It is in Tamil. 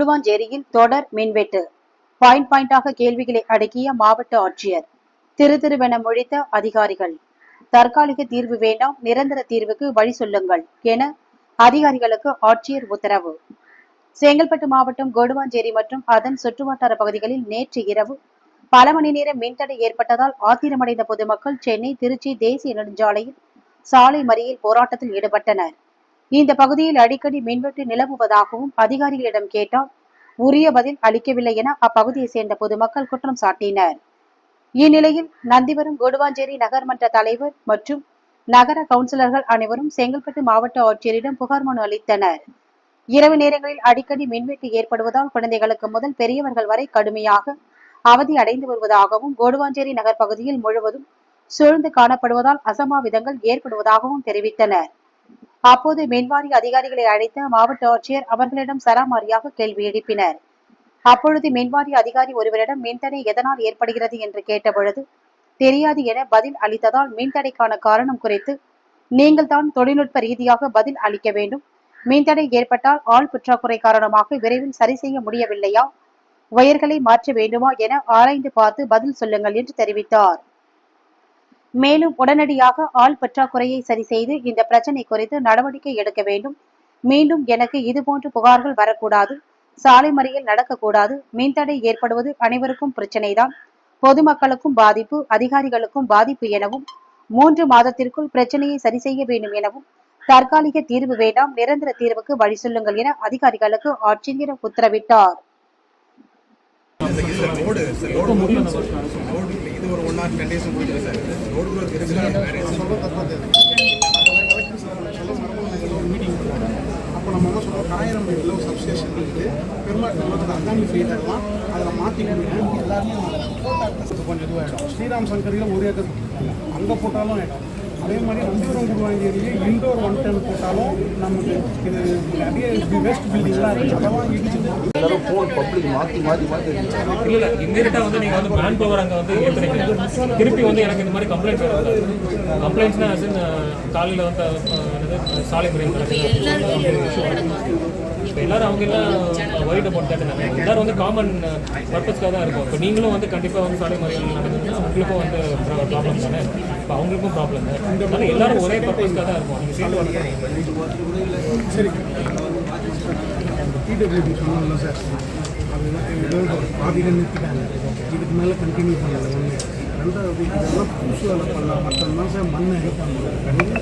கொடுவாஞ்சேரியில் தொடர் மின்வெட்டு. பாயிண்ட் பாயிண்டாக கேள்விகளை அடக்கிய மாவட்ட ஆட்சியர். திரு திருவென முழித்த அதிகாரிகள். தற்காலிக தீர்வு வேண்டாம் நிரந்தர தீர்வுக்கு வழி சொல்லுங்கள் என அதிகாரிகளுக்கு ஆட்சியர் உத்தரவு. செங்கல்பட்டு மாவட்டம் கொடுவாஞ்சேரி மற்றும் அதன் சுற்றுவட்டார பகுதிகளில் நேற்று இரவு பல மணி நேரம் மின்தடை ஏற்பட்டதால் ஆத்திரமடைந்த பொதுமக்கள் சென்னை திருச்சி தேசிய நெடுஞ்சாலையில் சாலை மறியல் போராட்டத்தில் ஈடுபட்டனர். இந்த பகுதியில் அடிக்கடி மின்வெட்டு நிலவுவதாகவும் அதிகாரிகளிடம் கேட்டால் உரிய பதில் அளிக்கவில்லை என அப்பகுதியை சேர்ந்த பொதுமக்கள் குற்றம் சாட்டினர். இந்நிலையில் நந்திவரம் கொடுவாஞ்சேரி நகர்மன்ற தலைவர் மற்றும் நகர கவுன்சிலர்கள் அனைவரும் செங்கல்பட்டு மாவட்ட ஆட்சியரிடம் புகார் மனு அளித்தனர். இரவு நேரங்களில் அடிக்கடி மின்வெட்டு ஏற்படுவதால் குழந்தைகளுக்கு முதல் பெரியவர்கள் வரை கடுமையாக அவதி அடைந்து வருவதாகவும் கோடுவாஞ்சேரி நகர் பகுதியில் முழுவதும் சூழ்ந்து காணப்படுவதால் அசம்பாவிதங்கள் ஏற்படுவதாகவும் தெரிவித்தனர். அப்போது மின்வாரிய அதிகாரிகளை அழைத்த மாவட்ட ஆட்சியர் அவர்களிடம் சராமாரியாக கேள்வி எழுப்பினர். அப்பொழுது மின்வாரிய அதிகாரி ஒருவரிடம் மின்தடை எதனால் ஏற்படுகிறது என்று கேட்டபொழுது தெரியாது என பதில் அளித்ததால் மின்தடைக்கான காரணம் குறித்து நீங்கள் தான் தொழில்நுட்ப ரீதியாக பதில் அளிக்க வேண்டும். மின்தடை ஏற்பட்டால் ஆள் பற்றாக்குறை காரணமாக விரைவில் சரி செய்ய முடியவில்லையா? ஒயர்களை மாற்ற வேண்டுமா என ஆராய்ந்து பார்த்து பதில் சொல்லுங்கள் என்று தெரிவித்தார். மேலும் உடனடியாக ஆள் பற்றாக்குறையை சரி செய்து இந்த பிரச்சனை குறித்து நடவடிக்கை எடுக்க வேண்டும். மீண்டும் எனக்கு இதுபோன்ற புகார்கள் வரக்கூடாது. சாலை மறியல் நடக்கக்கூடாது. மின்தடை ஏற்படுவது அனைவருக்கும் பிரச்சனைதான். பொதுமக்களுக்கும் பாதிப்பு அதிகாரிகளுக்கும் பாதிப்பு எனவும் மூன்று மாதத்திற்குள் பிரச்சனையை சரி செய்ய வேண்டும் எனவும் தற்காலிக தீர்வு வேண்டாம் நிரந்தர தீர்வுக்கு வழி சொல்லுங்கள் என அதிகாரிகளுக்கு ஆட்சியர் உத்தரவிட்டார். ரோடு சார் ரோடு முடியும் சார் ரோடு இது ஒரு ஒன் ஆர் டென் டேஸ் முடிஞ்சது சார். ரோடு க்ரோத் அப்போ நம்ம என்ன சொல்கிறோம் காயிரம் ஒரு சப்ஸ்டேஷன் இருக்குது பெருமாள் அதானி ஃபீடர்லாம் அதில் மாற்றி எல்லாருமே கொஞ்சம் இதுவாகிடும் ஸ்ரீராம் சங்கரியில் ஒரு ஏக்கர் அங்கே போட்டாலும் ஆகிடும் அதே மாதிரி நம்பிவரம் குருவாஞ்சேரியிலே இண்டோர் ஒன் டென் போட்டாலும் நமக்கு இது நிறைய வேஸ்ட் பில்டிங்லாம் இருக்குது அதெல்லாம் இடிச்சு எல்லாரும் ஃபோன் பப்ளிக் மாற்றி மாற்றி மாற்றி இல்ல இல்ல. இம்மீடியட்டா வந்து நீங்க வந்து மேன் பவர் அங்க வந்து ஏத்துறீங்க திருப்பி வந்து எனக்கு இந்த மாதிரி கம்ப்ளைண்ட் வருது கம்ப்ளைண்ட்ஸ்னா as in, அஹ், காலையில வந்து சாலை முறையில் இப்போ எல்லாரும் அவங்க எல்லாம் ஒயிட் அபவுட் தட் எல்லாரும் வந்து காமன் பர்பஸ்க்காக தான் இருக்கும். இப்போ நீங்களும் வந்து கண்டிப்பாக வந்து சாலை மறியல் நடந்ததுன்னா உங்களுக்கும் வந்து ப்ராப்ளம் தானே? இப்போ அவங்களுக்கும் ப்ராப்ளம் தான்? அதனால எல்லாரும் ஒரே பர்பஸ்க்காக தான் இருக்கும். நீங்கள் சேர்ந்து வரணும் சரி. பிடபிள்யூடி சொன்னோம்ல சார். அதுதான் பாதியில் நிறுத்திட்டாங்க இதுக்கு மேலே கண்டினியூ பண்ணல. ஒன்று ரெண்டாவது இதெல்லாம் புதுசு வேலை பண்ணலாம் மட்டும்தான் சார் மண்ணை எடுப்பாங்க கண்டிப்பாக